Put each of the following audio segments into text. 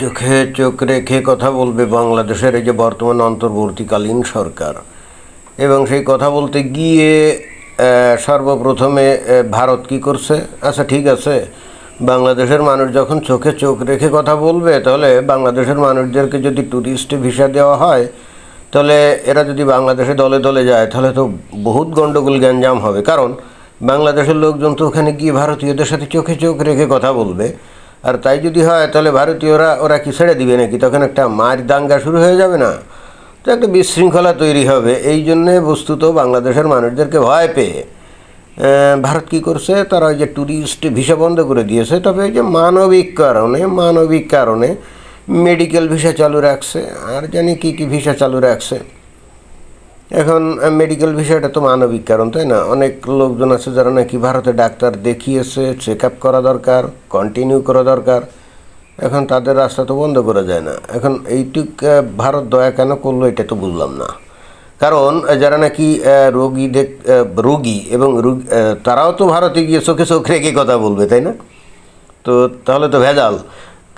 চোখে চোখ রেখে কথা বলবে বাংলাদেশের এই যে বর্তমান অন্তর্বর্তীকালীন সরকার। এবং সেই কথা বলতে গিয়ে সর্বপ্রথমে ভারত কি করছে? আচ্ছা ঠিক আছে। বাংলাদেশের মানুষ যখন চোখে চোখ রেখে কথা বলবে, তাহলে বাংলাদেশের মানুষদেরকে যদি ট্যুরিস্ট ভিসা দেওয়া হয়, তাহলে এরা যদি বাংলাদেশে দলে দলে যায়, তাহলে তো বহুত গণ্ডগোল গ্যাঞ্জাম হবে। কারণ বাংলাদেশের লোকজন তো ওখানে গিয়ে ভারতীয়দের সাথে চোখে চোখ রেখে কথা বলবে। আর তাই যদি হয়, তাহলে ভারতীয়রা ওরা কি ছেড়ে দিবে নাকি? তখন একটা মার দাঙ্গা শুরু হয়ে যাবে না? তো একটা বিশৃঙ্খলা তৈরি হবে। এই জন্যে বস্তুত বাংলাদেশের মানুষদেরকে ভয় পেয়ে ভারত কি করছে? তারা ওই যে ট্যুরিস্ট ভিসা বন্ধ করে দিয়েছে। তবে ওই যে মানবিক কারণে মানবিক কারণে মেডিকেল ভিসা চালু রাখছে। আর জানি কি কি ভিসা চালু রাখছে। এখন মেডিকেল বিষয়টা তো মানবিক কারণ, তাই না? অনেক লোকজন আছে যারা নাকি ভারতে ডাক্তার দেখিয়েছে চেক আপ করা দরকার কন্টিনিউ করা দরকার। এখন তাদের রাস্তা তো বন্ধ করা যায় না। এখন এইটুক ভারত দয়া কেন করল এটা তো বুঝলাম না। কারণ যারা নাকি রোগী দেখ রোগী এবং তারাও তো ভারতে গিয়ে চোখে চোখ রেখে কথা বলবে, তাই না? তো তাহলে তো ভেজাল।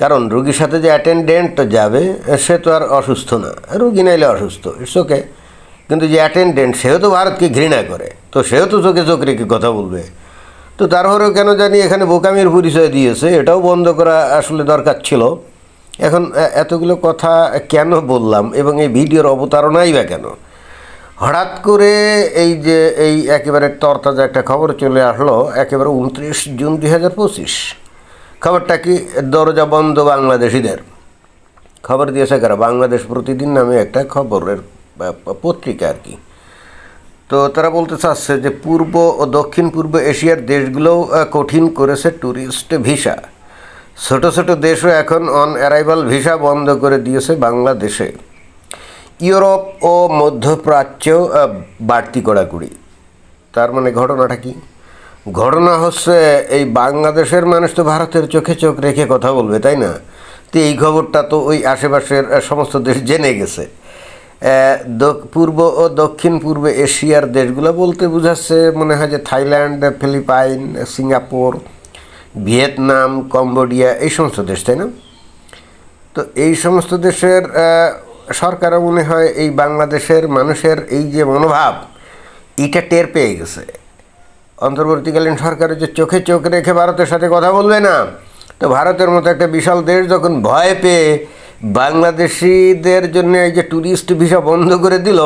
কারণ, রুগীর সাথে যে অ্যাটেন্ডেন্ট যাবে, সে তো আর অসুস্থ না। রুগী নাইলে অসুস্থ, ইটস ওকে। কিন্তু যে অ্যাটেন্ডেন্ট সেও তো ভারতকে ঘৃণা করে। তো সেও তো চোখে চোখ রেখে কথা বলবে। তো তারপরেও কেন জানি এখানে বোকামির পরিচয় দিয়েছে, এটাও বন্ধ করা আসলে দরকার ছিল। এখন এতগুলো কথা কেন বললাম এবং এই ভিডিওর অবতারণাই বা কেন? হঠাৎ করে এই যে, এই একেবারে তরতাজা একটা খবর চলে আসলো, একেবারে উনত্রিশ জুন দুই হাজার পঁচিশ। খবরটা কি? দরজা বন্ধ বাংলাদেশিদের। খবর দিয়েছে কারা? বাংলাদেশ প্রতিদিন নামে একটা খবরের পত্রিকা আর কি। তো তারা বলতে চাচ্ছে যে পূর্ব ও দক্ষিণ পূর্ব এশিয়ার দেশগুলোও কঠিন করেছে ট্যুরিস্ট ভিসা ছোট ছোট দেশও এখন অন অ্যারাইভাল ভিসা বন্ধ করে দিয়েছে বাংলাদেশে। ইউরোপ ও মধ্যপ্রাচ্যেও বাড়তি কড়াকড়ি। তার মানে ঘটনাটা কি? ঘটনা হচ্ছে এই বাংলাদেশের মানুষ তো ভারতের চোখে চোখ রেখে কথা বলবে, তাই না? তো এই খবরটা তো ওই আশেপাশের সমস্ত দেশ জেনে গেছে। পূর্ব ও দক্ষিণ পূর্ব এশিয়ার দেশগুলো বলতে বোঝাচ্ছে, মনে হয় যে Thailand, Philippines, Singapore, Vietnam, Cambodia, এই সমস্ত দেশ, তাই না? তো এই সমস্ত দেশের সরকারও মনে হয় এই বাংলাদেশের মানুষের এই যে মনোভাব, এটা টের পেয়ে গেছে। অন্তর্বর্তীকালীন সরকারের যে চোখে চোখ রেখে ভারতের সাথে কথা বলবে না, তো ভারতের মতো একটা বিশাল দেশ যখন ভয় পেয়ে বাংলাদেশিদের জন্য এই যে ট্যুরিস্ট ভিসা বন্ধ করে দিল,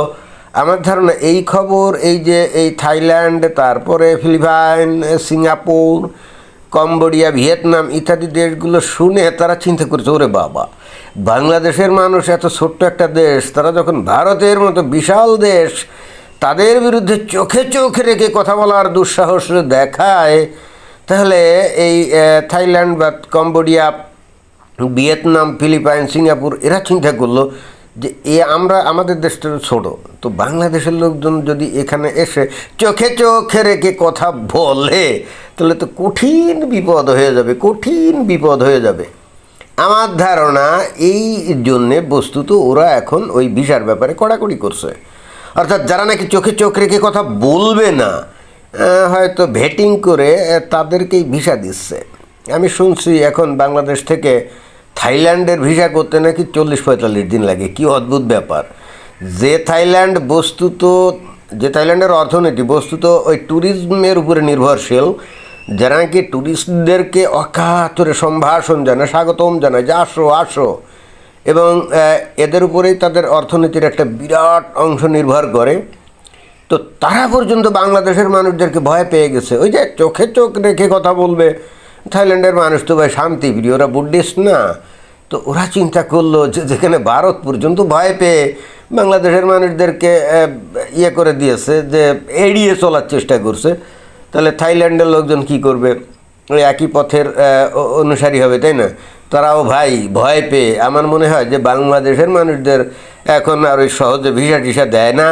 আমার ধারণা এই খবর, এই যে এই থাইল্যান্ড, তারপরে ফিলিপাইন, সিঙ্গাপুর, কম্বোডিয়া, ভিয়েতনাম ইত্যাদি দেশগুলো শুনে তারা চিন্তা করছে, ওরে বাবা, বাংলাদেশের মানুষ এত ছোট্ট একটা দেশ, তারা যখন ভারতের মতো বিশাল দেশ, তাদের বিরুদ্ধে চোখে চোখ রেখে কথা বলার দুঃসাহস দেখায়, তাহলে এই থাইল্যান্ড বা কম্বোডিয়া ভিয়েতনাম, ফিলিপাইন, সিঙ্গাপুর, এরা চিন্তা করল যে এ আমরা আমাদের দেশটা ছোট, তো বাংলাদেশের লোকজন যদি এখানে এসে চোখে চোখে রেখে কথা বলে, তাহলে তো কঠিন বিপদ হয়ে যাবে, কঠিন বিপদ হয়ে যাবে। আমার ধারণা এই জন্যে বস্তুত ওরা এখন ওই ভিসার ব্যাপারে কড়াকড়ি করছে। অর্থাৎ যারা নাকি চোখে চোখ রেখে কথা বলবে না হয়তো ভেটিং করে তাদেরকেই ভিসা দিচ্ছে। আমি শুনছি এখন বাংলাদেশ থেকে থাইল্যান্ডের ভিসা করতে নাকি চল্লিশ পঁয়তাল্লিশ দিন লাগে। কি অদ্ভুত ব্যাপার। যে থাইল্যান্ড বস্তুত, যে থাইল্যান্ডের অর্থনীতি বস্তুত ওই ট্যুরিজমের উপরে নির্ভরশীল, যারা নাকি ট্যুরিস্টদেরকে অকাতরে সম্ভাষণ জানায়, স্বাগতম জানায়, যে আসো আসো। এবং এদের উপরেই তাদের অর্থনীতির একটা বিরাট অংশ নির্ভর করে। তো তারা পর্যন্ত বাংলাদেশের মানুষদেরকে ভয় পেয়ে গেছে। ওই যে চোখে চোখ রেখে কথা বলবে থাইল্যান্ডের মানুষ তো ভাই শান্তিপ্রিয় ওরা বুদ্ধিস্ট না। তো ওরা চিন্তা করল যে যেখানে ভারত পর্যন্ত ভয় পেয়ে বাংলাদেশের মানুষদেরকে ইয়ে করে দিয়েছে, যে এড়িয়ে চলার চেষ্টা করছে। তাহলে থাইল্যান্ডের লোকজন কি করবে? ওই একই পথের অনুসারী হবে, তাই না? তারাও ভাই ভয় পেয়ে, আমার মনে হয় যে বাংলাদেশের মানুষদের এখন আর ওই সহজে ভিসা টিসা দেয় না,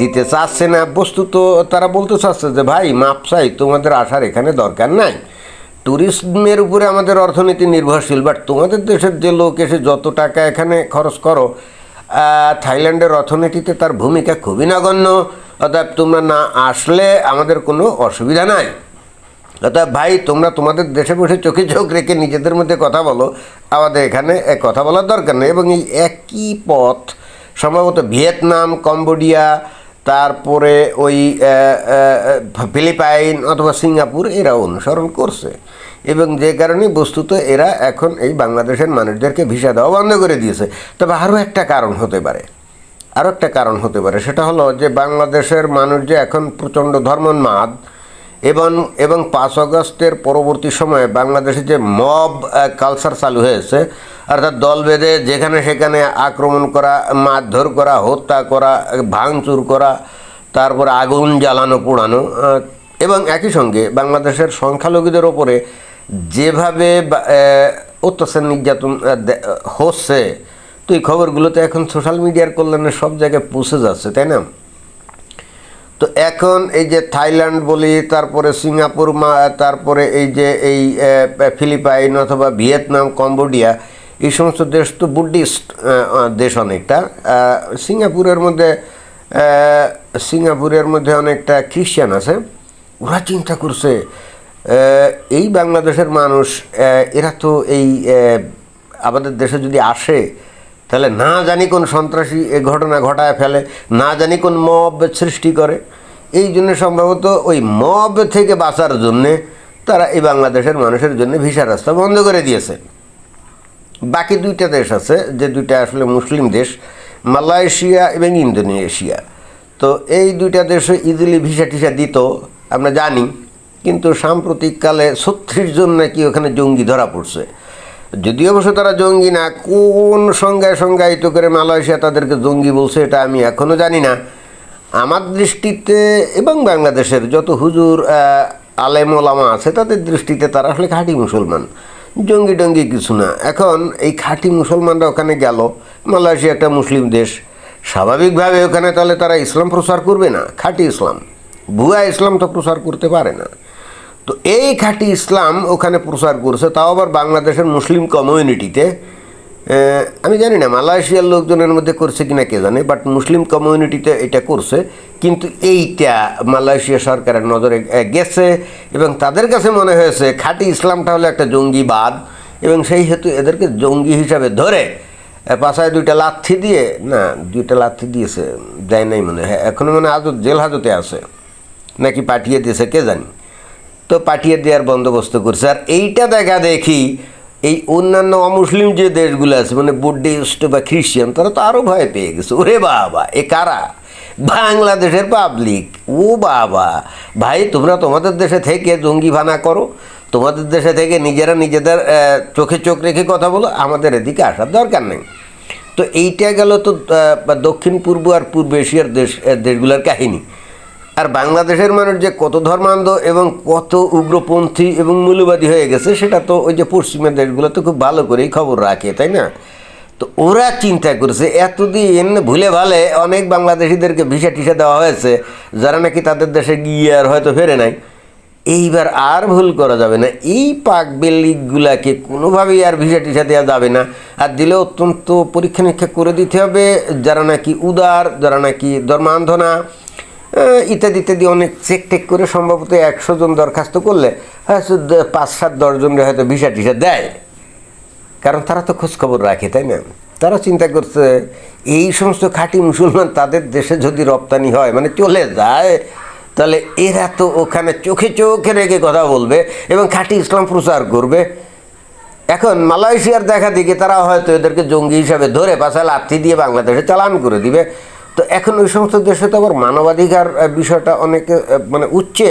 দিতে চাচ্ছে না। বস্তু তো তারা বলতে চাচ্ছে যে, ভাই, মাপ চাই, তোমাদের আসার এখানে দরকার নাই। ট্যুরিজমের উপরে আমাদের অর্থনীতি নির্ভরশীল বাট তোমাদের দেশের যে লোক এসে যত টাকা এখানে খরচ করো থাইল্যান্ডের অর্থনীতিতে তার ভূমিকা খুবই নগণ্য। অর্থাৎ তোমরা না আসলে আমাদের কোনো অসুবিধা নাই। অর্থাৎ ভাই, তোমরা তোমাদের দেশে বসে চোখে চোখ রেখে নিজেদের মধ্যে কথা বলো। আমাদের এখানে কথা বলার দরকার নেই। এবং এই একই পথ, সম্ভবত ভিয়েতনাম, কম্বোডিয়া তারপরে ওই ফিলিপাইন অথবা সিঙ্গাপুর এরা অনুসরণ করছে। এবং যে কারণে বস্তুত এরা এখন এই বাংলাদেশের মানুষদেরকে ভিসা দেওয়া বন্ধ করে দিয়েছে। তবে আরও একটা কারণ হতে পারে। আরও একটা কারণ হতে পারে। সেটা হলো যে বাংলাদেশের মানুষ যে এখন প্রচণ্ড ধর্মোন্মাদ এবং এবং পাঁচ আগস্টের পরবর্তী সময়ে বাংলাদেশে যে মব কালচার চালু হয়েছে, অর্থাৎ দল বেঁধে যেখানে সেখানে আক্রমণ করা, মারধর করা, হত্যা করা, ভাঙচুর করা, তারপরে আগুন জ্বালানো, পোড়ানো এবং একই সঙ্গে বাংলাদেশের সংখ্যালঘুদের ওপরে যেভাবে অত্যাচার নির্যাতন হচ্ছে, তো এই খবরগুলো তো এখন সোশ্যাল মিডিয়ার কল্যাণে সব জায়গায় পৌঁছে যাচ্ছে, তাই না? তো এখন এই যে থাইল্যান্ড বলি, তারপরে সিঙ্গাপুর মা- তারপরে এই যে এই ফিলিপাইন অথবা ভিয়েতনাম, কম্বোডিয়া, এই সমস্ত দেশ তো বুদ্ধিস্ট দেশ অনেকটা সিঙ্গাপুরের মধ্যে সিঙ্গাপুরের মধ্যে অনেকটা খ্রিস্টান আছে। ওরা চিন্তা করছে এই বাংলাদেশের মানুষ এরা তো এই আমাদের দেশে যদি আসে তাহলে না জানি কোন সন্ত্রাসী এ ঘটনা ঘটায় ফেলে, না জানি কোন মব সৃষ্টি করে। এই জন্য সম্ভবত ওই মব থেকে বাঁচার জন্যে তারা এই বাংলাদেশের মানুষের জন্য ভিসা রাস্তা বন্ধ করে দিয়েছে। বাকি দুইটা দেশ আছে, যে দুইটা আসলে মুসলিম দেশ, মালয়েশিয়া এবং ইন্দোনেশিয়া। তো এই দুইটা দেশে ইজিলি ভিসা টিসা দিত, আমরা জানি, কিন্তু সাম্প্রতিককালে ছত্রিশ জন নাকি ওখানে জঙ্গি ধরা পড়ছে। যদিও অবশ্য তারা জঙ্গি না, কোন সংজ্ঞায় সংজ্ঞায়িত করে মালয়েশিয়া তাদেরকে জঙ্গি বলছে এটা আমি এখনও জানি না। আমার দৃষ্টিতে এবং বাংলাদেশের যত হুজুর আলেম ওলামা আছে, তাদের দৃষ্টিতে তারা আসলে খাঁটি মুসলমান। জঙ্গি টঙ্গি কিছু না। এখন এই খাঁটি মুসলমানরা ওখানে গেল, মালয়েশিয়া একটা মুসলিম দেশ। স্বাভাবিকভাবে ওখানে তাহলে তারা ইসলাম প্রচার করবে না? খাঁটি ইসলাম। ভুয়া ইসলাম তো প্রচার করতে পারে না। তো এই খাঁটি ইসলাম ওখানে প্রচার করছে, তাও আবার বাংলাদেশের মুসলিম কমিউনিটিতে আমি জানি না, মালয়েশিয়ার লোকজনের মধ্যে করছে কিনা কে জানে বাট মুসলিম কমিউনিটিতে এটা করছে। কিন্তু এইটা মালয়েশিয়া সরকারের নজরে গেছে এবং তাদের কাছে মনে হয়েছে, খাঁটি ইসলামটা হলো একটা জঙ্গিবাদ এবং সেই হেতু এদেরকে জঙ্গি হিসাবে ধরে পাশায় দুইটা লাথি দিয়ে, না, দুইটা লাথি দিয়েছে, দেয় নাই মনে হয়, এখনও মানে আজও জেল হাজতে আছে, নাকি পাঠিয়ে দিয়েছে, কে জানি। তো পাঠিয়ে দেওয়ার বন্দোবস্ত করছে। আর এইটা দেখা দেখি এই অন্যান্য অমুসলিম যে দেশগুলো আছে মানে বুদ্ধিস্ট বা খ্রিস্টান, তারা তো আরও ভয় পেয়ে গেছে। ওরে বাবা, এ কারা? বাংলাদেশের পাবলিক ও বাবা, ভাই, তোমরা তোমাদের দেশে থেকে জঙ্গি ভানা করো। তোমাদের দেশে থেকে নিজেরা নিজেদের চোখে চোখ রেখে কথা বলো। আমাদের এদিকে আসার দরকার নেই। তো এইটা গেল তো দক্ষিণ পূর্ব আর পূর্ব এশিয়ার দেশ দেশগুলোর কাহিনী। আর বাংলাদেশের মানুষ যে কত ধর্মান্ধ এবং কত উগ্রপন্থী এবং মূল্যবাদী হয়ে গেছে সেটা তো ওই যে পশ্চিমের দেশগুলো তো খুব ভালো করেই খবর রাখে তাই না? তো ওরা চিন্তা করছে এতদিন ভুলে ভালে অনেক বাংলাদেশিদেরকে ভিসা টিসা দেওয়া হয়েছে যারা নাকি তাদের দেশে গিয়ে আর হয়তো ফেরে নাই। এইবার আর ভুল করা যাবে না। এই পাক বেল্লিকগুলাকে কোনোভাবেই আর ভিসা টিসা দেওয়া যাবে না। আর দিলে অত্যন্ত পরীক্ষা নিরীক্ষা করে দিতে হবে যারা নাকি উদার যারা নাকি ধর্মান্ধ না আহ, ইত্যাদি ইত্যাদি অনেক চেক টেক করে সম্ভবত একশো জন দরখাস্ত করলে হয়তো পাঁচ, সাত দশজনের হয়তো ভিসা টিসা দেয়। কারণ তারা তো খোঁজ খবর রাখে, তাই না? তারা চিন্তা করছে, এই সমস্ত খাঁটি মুসলমান তাদের দেশে যদি রপ্তানি হয় মানে চলে যায়, তাহলে এরা তো ওখানে চোখে চোখে রেখে কথা বলবে এবং খাঁটি ইসলাম প্রচার করবে। এখন মালয়েশিয়ার দেখা দিকে তারা হয়তো এদেরকে জঙ্গি হিসাবে ধরে পাশে লাথি দিয়ে বাংলাদেশে চালান করে দিবে। তো এখন ওই সমস্ত দেশে তো আবার মানবাধিকার বিষয়টা অনেকে মানে উচ্চে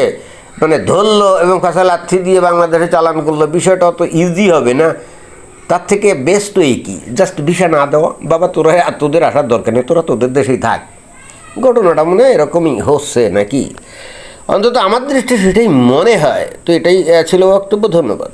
মানে ধরলো এবং পাশে লাথি দিয়ে বাংলাদেশে চালান করল বিষয়টা অত ইজি হবে না। তার থেকে বেস্ট ওই কি? জাস্ট ভিসা না দেওয়া। বাবা, তোরা তোদের আসার দরকার নেই, তোরা তোদের দেশেই থাক। ঘটনাটা মনে হয় এরকমই হচ্ছে নাকি? অন্তত আমার দৃষ্টি সেটাই মনে হয়। তো এটাই ছিল বক্তব্য, ধন্যবাদ।